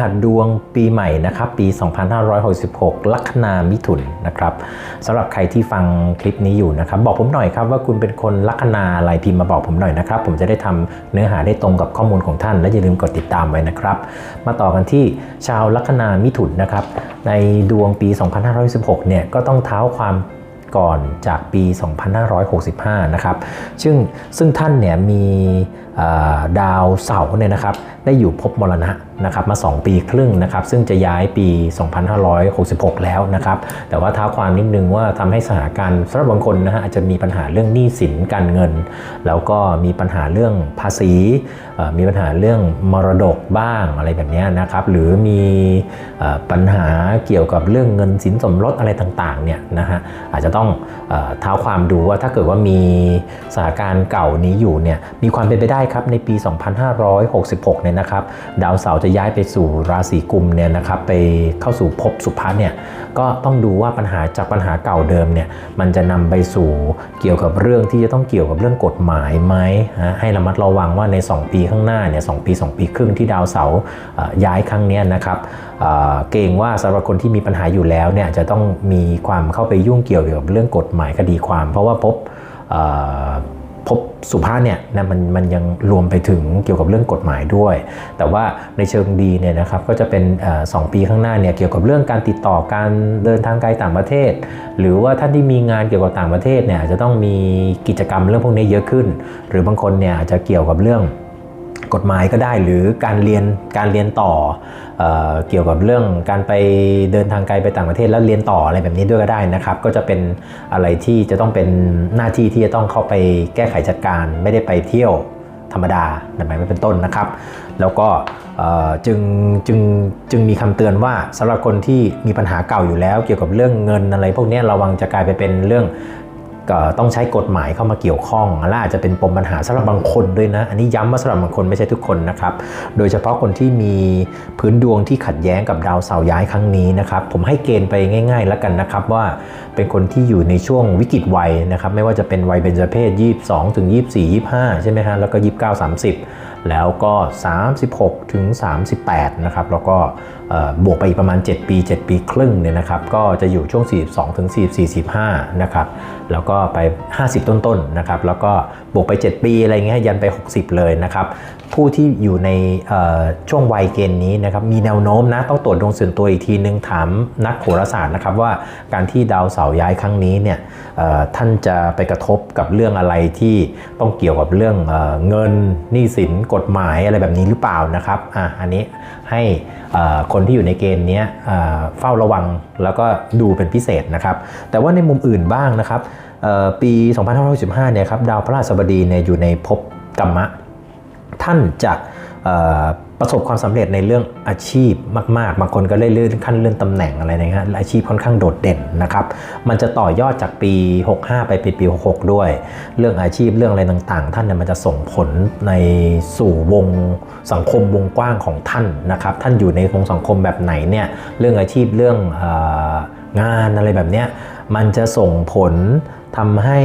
หัสดวงปีใหม่นะครับปี 2566 ลัคนามิถุนนะครับสำหรับใครที่ฟังคลิปนี้อยู่นะครับ บอกผมหน่อยครับว่าคุณเป็นคนลัคนาอะไรพิมพ์มาบอกผมหน่อยนะครับ ผมจะได้ทำเนื้อหาได้ตรงกับข้อมูลของท่าน และอย่าลืมกดติดตามไว้นะครับ มาต่อกันที่ชาวลัคนามิถุนนะครับ ในดวงปี 2516 เนี่ยก็ต้องเท้าความก่อนจากปี 2565 นะครับ ซึ่งซึ่งท่านเนี่ยมีดาวเสาร์เนี่ยนะครับ ได้อยู่ภพมรณะ นะครับมา 2 ปีครึ่งนะครับซึ่งจะย้ายปี 2566 แล้วนะครับแต่ว่าท้าความนิดนึงว่าทำให้สถานการณ์สำหรับบางคนนะฮะอาจจะมีปัญหาเรื่องหนี้สินการเงิน แล้วก็มีปัญหาเรื่องภาษี มีปัญหาเรื่องมรดกบ้างอะไรแบบนี้นะครับหรือมีปัญหาเกี่ยวกับเรื่องเงินสินสมรสอะไรต่างๆเนี่ยนะฮะอาจจะต้องเท้าความดูว่าถ้าเกิดว่ามีสถานการณ์เก่านี้อยู่เนี่ยมีความเป็นไปได้ครับในปี 2566เนี่ยนะครับดาวเสาร์จะย้ายไปสู่ราศีกุมเนี่ยนะครับไปเข้าสู่ภพสุภะเนี่ยก็ต้องดูว่าปัญหาจากปัญหาเก่าเดิมเนี่ยมันจะนำไปสู่เกี่ยวกับเรื่องที่จะต้องเกี่ยวกับเรื่องกฎหมายไหมฮะให้ระมัดระวังว่าใน 2 ปีข้างหน้าเนี่ยสปี 2 ปีครึ่งที่ดาวเสาร์ย้ายครั้งนี้นะครับเกรงว่าสำหรับคนที่มีปัญหาอยู่แล้วเนี่ยจะต้องมีความเข้าไปยุ่งเกี่ยวกับเรื่องกฎหมายคดีความ เพราะว่าพบ พบสุภาพเนี่ยนะมันมันยังรวมไปถึงเกี่ยวกับเรื่องกฎหมายด้วย แต่ว่าในเชิงดีเนี่ยนะครับก็จะเป็นสองปีข้างหน้าเนี่ยเกี่ยวกับเรื่องการติดต่อการเดินทางไกลต่างประเทศ หรือว่าท่านที่มีงานเกี่ยวกับต่างประเทศเนี่ยจะต้องมีกิจกรรมเรื่องพวกนี้เยอะขึ้น หรือบางคนเนี่ยอาจจะเกี่ยวกับเรื่อง กฎหมายก็ได้หรือการเรียนการเรียนต่อเออเกี่ยวกับเรื่องการไปเดินทางไกลไปต่างประเทศแล้วเรียนต่ออะไรแบบนี้ด้วยก็ได้นะครับ ก็จะเป็นอะไรที่จะต้องเป็นหน้าที่ที่จะต้องเข้าไปแก้ไขจัดการ ไม่ได้ไปเที่ยวธรรมดาแบบนี้เป็นต้นนะครับ แล้วก็จึงจึงจึงมีคำเตือนว่าสำหรับคนที่มีปัญหาเก่าอยู่แล้ว เกี่ยวกับเรื่องเงินอะไร พวกนี้ระวังจะกลายไปเป็นเรื่อง ต้องใช้กฎหมายเข้ามาเกี่ยวข้องและอาจจะเป็นปมปัญหาสำหรับบางคนด้วยนะ อันนี้ย้ำว่าสำหรับบางคนไม่ใช่ทุกคนนะครับ โดยเฉพาะคนที่มีพื้นดวงที่ขัดแย้งกับดาวเสาร์ย้ายครั้งนี้นะครับ ผมให้เกณฑ์ไปง่าย ๆ แล้วกันนะครับว่าเป็นคนที่อยู่ในช่วงวิกฤตวัยนะครับ ไม่ว่าจะเป็นวัยเบญจเพศ 22ถึง24 25 ใช่ไหมฮะแล้วก็ 29 30แล้วก็ 36 ถึง 38 นะครับ แล้วก็บวกไปอีกประมาณ 7 ปี 7 ปีครึ่งเนี่ยนะครับ ก็จะอยู่ช่วง 42 ถึง 44 45 นะครับ แล้วก็ไป 50 ต้นๆนะครับ แล้วก็บวกไป 7 ปีอะไรเงี้ยยันไป 60 เลยนะครับ ผู้ที่อยู่ในช่วงวัยเกณฑ์นี้นะครับ มีแนวโน้มนะ ต้องตรวจดวงส่วนตัวอีกทีนึงถามนักโหราศาสตร์นะครับว่าการที่ดาวเสาร์ย้ายครั้งนี้เนี่ยท่านจะไปกระทบกับเรื่องอะไรที่ต้องเกี่ยวกับเรื่องเออเงินหนี้สินกฎหมายอะไรแบบนี้หรือเปล่านะครับอะอันนี้ให้คนที่อยู่ในเกณฑ์นี้เฝ้าระวังแล้วก็ดูเป็นพิเศษนะครับ แต่ว่าในมุมอื่นบ้างนะครับเอ่อปี 2565เนี่ยครับดาวพระราชบดีเนี่ยอยู่ในภพกรรมะ ท่านจะ ประสบความสำเร็จในเรื่องอาชีพมาก ๆ บางคนก็ได้เลื่อนขั้นเลื่อนตำแหน่งอะไรนะฮะอาชีพค่อนข้างโดดเด่นนะครับ มันจะต่อยอดจากปี 65 ไปเป็นปี 66 ด้วย เรื่องอาชีพเรื่องอะไรต่างๆ ท่านเนี่ยมันจะส่งผลในสู่วงสังคมวงกว้างของท่านนะครับ ท่านอยู่ในวงสังคมแบบไหนเนี่ยเรื่องอาชีพเรื่องอองานอะไรแบบเนี้ยมันจะส่งผล ทำให้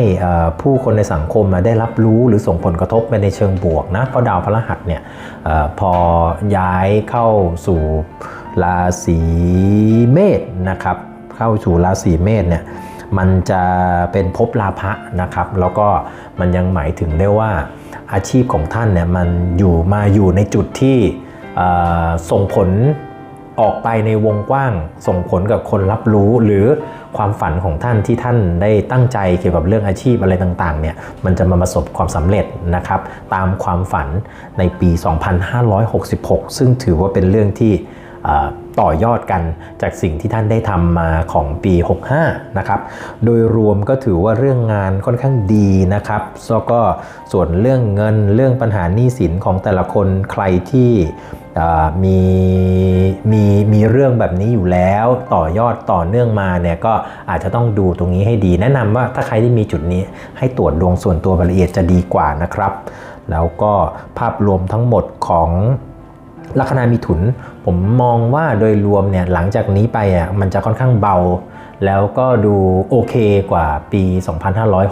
ผู้คนในสังคมมาได้รับรู้หรือส่งผลกระทบไปในเชิงบวกนะเพราะดาวพฤหัสเนี่ยอพอย้ายเข้าสู่ราศีเมษนะครับ เข้าสู่ราศีเมษเนี่ยมันจะเป็นภพลาภะนะครับ แล้วก็มันยังหมายถึงได้ว่าอาชีพของท่านเนี่ยมันอยู่มาอยู่ในจุดที่ส่งผล ออกไปในวงกว้างส่งผลกับคนรับรู้หรือความฝันของท่านที่ท่านได้ตั้งใจเกี่ยวกับเรื่องอาชีพอะไรต่างๆเนี่ยมันจะมาประสบความสำเร็จนะครับ ตามความฝันในปี 2566 ซึ่งถือว่าเป็นเรื่องที่ ต่อยอดกันจากสิ่งที่ท่านได้ทำมาของปี 65 นะครับ โดยรวมก็ถือว่าเรื่องงานค่อนข้างดีนะครับแล้วก็ส่วนเรื่องเงินเรื่องปัญหาหนี้สินของแต่ละคนใครที่มีมีมีเรื่องแบบนี้อยู่แล้วต่อยอดต่อเนื่องมาเนี่ยก็อาจจะต้องดูตรงนี้ให้ดี แนะนำว่าถ้าใครที่มีจุดนี้ให้ตรวจดวงส่วนตัวละเอียดจะดีกว่านะครับ แล้วก็ภาพรวมทั้งหมดของ ลัคนามิถุน ผมมองว่าโดยรวมเนี่ยหลังจากนี้ไปอะมันจะค่อนข้างเบา แล้วก็ดูโอเคกว่าปี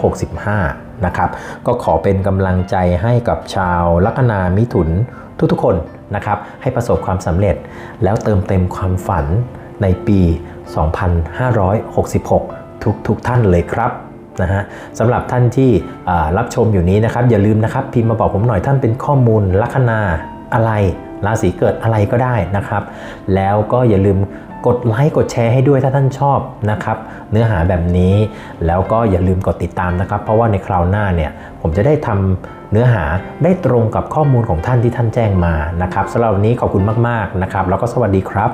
2565 นะครับ ก็ขอเป็นกำลังใจให้กับชาวลัคนามิถุนทุกๆคนนะครับ ให้ประสบความสำเร็จ แล้วเติมเต็มความฝันในปี 2566 ทุกทุกท่านเลยครับนะฮะสำหรับท่านที่รับชมอยู่นี้นะครับ อย่าลืมนะครับ พิมพ์มาบอกผมหน่อยท่านเป็นข้อมูลลัคนา อะไรราศีเกิดอะไรก็ได้นะครับ แล้วก็อย่าลืมกดไลค์กดแชร์ให้ด้วยถ้าท่านชอบนะครับ เนื้อหาแบบนี้แล้วก็อย่าลืมกดติดตามนะครับ เพราะว่าในคราวหน้าเนี่ยผมจะได้ทำเนื้อหาได้ตรงกับข้อมูลของท่านที่ท่านแจ้งมานะครับสำหรับวันนี้ขอบคุณมากๆนะครับ แล้วก็สวัสดีครับ